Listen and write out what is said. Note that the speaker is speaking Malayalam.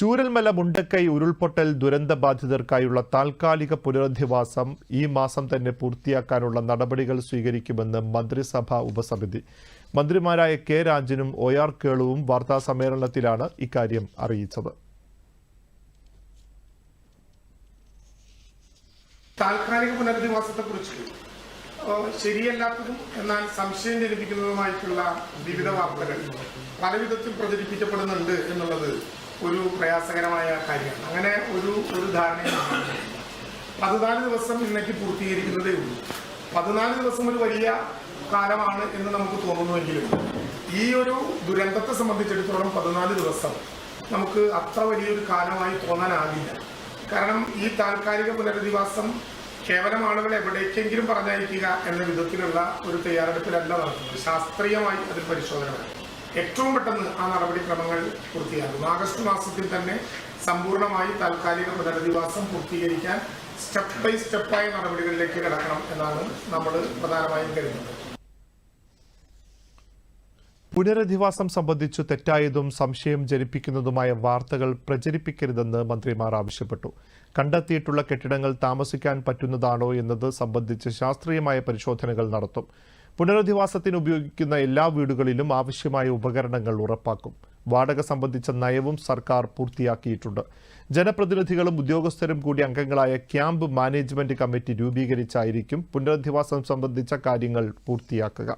ചൂരൽമല മുണ്ടക്കൈ ഉരുൾപൊട്ടൽ ദുരന്ത ബാധിതർക്കായുള്ള താൽക്കാലിക പുനരധിവാസം ഈ മാസം തന്നെ പൂർത്തിയാക്കാനുള്ള നടപടികൾ സ്വീകരിക്കുമെന്ന് മന്ത്രിസഭാ ഉപസമിതി. മന്ത്രിമാരായ കെ രാജനും ഒ ആർ കേളുവും വാർത്താസമ്മേളനത്തിലാണ് ഇക്കാര്യം അറിയിച്ചത്. താൽക്കാലിക പുനരധിവാസത്തെക്കുറിച്ച് ശരിയല്ലാത്തതും എന്നാൽ സംശയം ജനിപ്പിക്കുന്നതുമായിട്ടുള്ള വിവിധ വാർത്തകൾ പല വിധത്തിൽ പ്രചരിപ്പിക്കപ്പെടുന്നുണ്ട് എന്നുള്ളത് ഒരു പ്രയാസകരമായ കാര്യമാണ്. അങ്ങനെ ഒരു ഒരു ധാരണയാണ് പതിനാല് ദിവസം ഇന്നേക്ക് പൂർത്തീകരിക്കുന്നതേ ഉള്ളൂ. പതിനാല് ദിവസം ഒരു വലിയ കാലമാണ് എന്ന് നമുക്ക് തോന്നുന്നുവെങ്കിലും ഈ ഒരു ദുരന്തത്തെ സംബന്ധിച്ചിടത്തോളം പതിനാല് ദിവസം നമുക്ക് അത്ര വലിയൊരു കാലമായി തോന്നാനാകില്ല. കാരണം ഈ താൽക്കാലിക പുനരധിവാസം കേവലം ആളുകൾ എവിടേക്കെങ്കിലും പറഞ്ഞയക്കുക എന്ന വിധത്തിലുള്ള ഒരു തയ്യാറെടുപ്പിലല്ല നടക്കുന്നത്. ശാസ്ത്രീയമായി അതിൽ പരിശോധന ഏറ്റവും പെട്ടെന്ന് ആ നടപടിക്രമങ്ങൾ പൂർത്തിയാകും. ആഗസ്റ്റ് മാസത്തിൽ തന്നെ സമ്പൂർണമായി താൽക്കാലിക പുനരധിവാസം പൂർത്തീകരിക്കാൻ സ്റ്റെപ്പ് ബൈ സ്റ്റെപ്പായ നടപടികളിലേക്ക് കിടക്കണം എന്നാണ് നമ്മൾ പ്രധാനമായും കരുതുന്നത്. പുനരധിവാസം സംബന്ധിച്ചു തെറ്റായതും സംശയം ജനിപ്പിക്കുന്നതുമായ വാർത്തകൾ പ്രചരിപ്പിക്കരുതെന്ന് മന്ത്രിമാർ ആവശ്യപ്പെട്ടു. കണ്ടെത്തിയിട്ടുള്ള കെട്ടിടങ്ങൾ താമസിക്കാൻ പറ്റുന്നതാണോ എന്നത് സംബന്ധിച്ച് ശാസ്ത്രീയമായ പരിശോധനകൾ നടത്തും. പുനരധിവാസത്തിന് ഉപയോഗിക്കുന്ന എല്ലാ വീടുകളിലും ആവശ്യമായ ഉപകരണങ്ങൾ ഉറപ്പാക്കും. വാടക സംബന്ധിച്ച നയവും സർക്കാർ പൂർത്തിയാക്കിയിട്ടുണ്ട്. ജനപ്രതിനിധികളും ഉദ്യോഗസ്ഥരും കൂടി അംഗങ്ങളായ ക്യാമ്പ് മാനേജ്മെന്റ് കമ്മിറ്റി രൂപീകരിച്ചായിരിക്കും പുനരധിവാസം സംബന്ധിച്ച കാര്യങ്ങൾ പൂർത്തിയാക്കുക.